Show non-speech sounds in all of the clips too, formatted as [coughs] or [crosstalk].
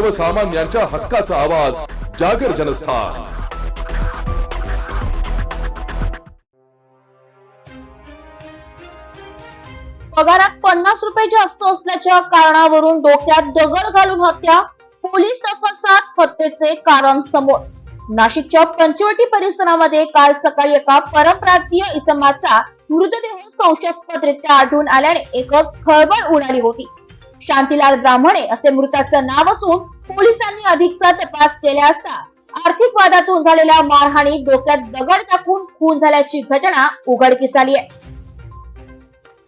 सर्वसामान्यांच्या हक्काचा आवाज जागर जनस्थान. पगारात पन्नास रुपये जास्त असल्याच्या कारणावरून डोक्यात दगड घालून हत्या पोलीस तपासात हत्येचे कारण समोर. नाशिकच्या पंचवटी परिसरामध्ये काल सकाळी एका परप्रांतीय इसमाचा मृतदेह संशयास्पदरित्या आढळून आल्याने एकच खळबळ उडाली होती. शांतीलाल ब्राह्मणे असे मृताचं नाव असून पोलिसांनी अधिकचा तपास केला असता आर्थिक वादातून झालेल्या मारहाणी डोक्यात दगड टाकून खून झाल्याची घटना उघडकीस आली आहे.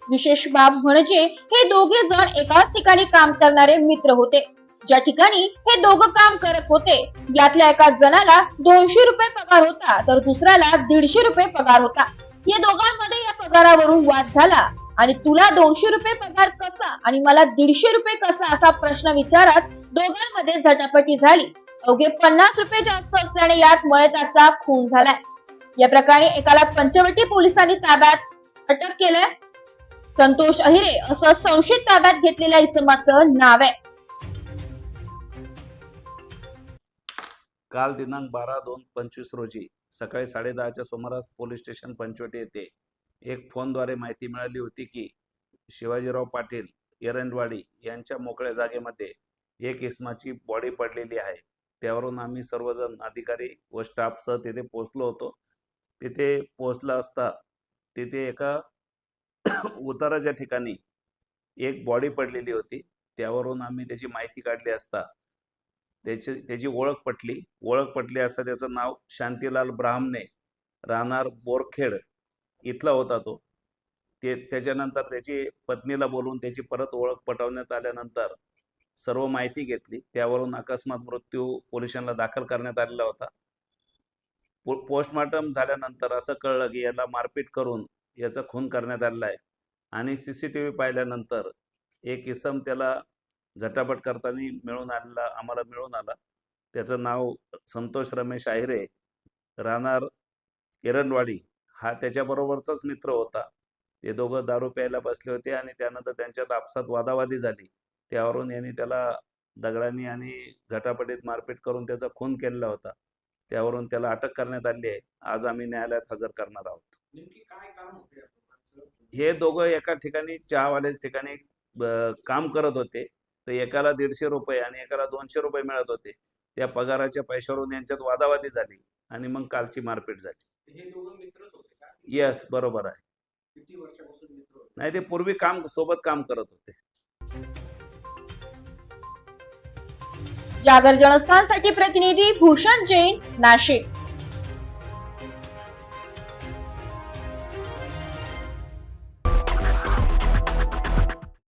विशेष बाब म्हणजे हे दोघे जण एकाच ठिकाणी काम करणारे मित्र होते. ज्या ठिकाणी हे दोघं काम करत होते यातल्या एका जणाला दोनशे रुपये पगार होता तर दुसऱ्याला दीडशे रुपये पगार होता. या दोघांमध्ये या पगारावरून वाद झाला. आणि तुला दोनशे रुपये पगार कसा आणि मला दीडशे रुपये कसा असा प्रश्न विचारत दोघांमध्ये झटापटी झाली. अवघे पन्नास रुपये जास्त असल्याने यात मयताचा खून झालाय. या प्रकरणी एकाला पंचवटी पोलिसांनी ताब्यात अटक केलंय. संतोष अहिरे असं संशयित ताब्यात घेतलेल्या इसमाचं नाव आहे. काल दिनांक बारा दोन पंचवीस रोजी सकाळी साडेदहाच्या सुमारास पोलीस स्टेशन पंचवटी येथे एक फोनद्वारे माहिती मिळाली होती की शिवाजीराव पाटील एरंडवाडी यांच्या मोकळ्या जागेमध्ये एक इसमाची बॉडी पडलेली आहे. त्यावरून आम्ही सर्वजण अधिकारी व स्टाफसह तिथे पोचलो होतो. तिथे पोचला असता तिथे एका [coughs] उताराच्या ठिकाणी एक बॉडी पडलेली होती. त्यावरून आम्ही त्याची माहिती काढली असता त्याची त्याची ओळख पटली. ओळख पटली असता त्याचं नाव शांतीलाल ब्राह्मणे राहणार बोरखेड इथला होता तो. ते त्याच्यानंतर त्याची पत्नीला बोलून त्याची परत ओळख पटवण्यात आल्यानंतर सर्व माहिती घेतली. त्यावरून अकस्मात मृत्यू पोलिसांना दाखल करण्यात आलेला होता. पो पोस्टमार्टम झाल्यानंतर असं कळलं की याला मारपीट करून याचा खून करण्यात आलेला आहे. आणि सी सी टी व्ही पाहिल्यानंतर एक इसम त्याला झटापट करताना मिळून आलेला आम्हाला मिळून आला. त्याचं नाव संतोष रमेश आहिरे राहणार एरणवाडी हा त्याच्याबरोबरचाच मित्र होता. ते दोघं दारू प्यायला बसले होते आणि त्यानंतर त्यांच्यात आपसात वादावादी झाली. त्यावरून यांनी त्याला दगडांनी आणि झटापटीत मारपीट करून त्याचा खून केलेला होता. त्यावरून त्याला अटक करण्यात आली आहे. आज आम्ही न्यायालयात हजर करणार आहोत. हे दोघं एका ठिकाणी चहावाल्या ठिकाणी काम करत होते. तर एकाला दीडशे रुपये आणि एकाला दोनशे रुपये मिळत होते. त्या पगाराच्या पैशावरून यांच्यात वादावादी झाली आणि मग कालची मारपीट झाली. हे दोघं येस बरोबर आहे. नाही ते पूर्वी काम सोबत काम करत होते. जागर जनस्थानसाठी प्रतिनिधी भूषण जैन नाशिक.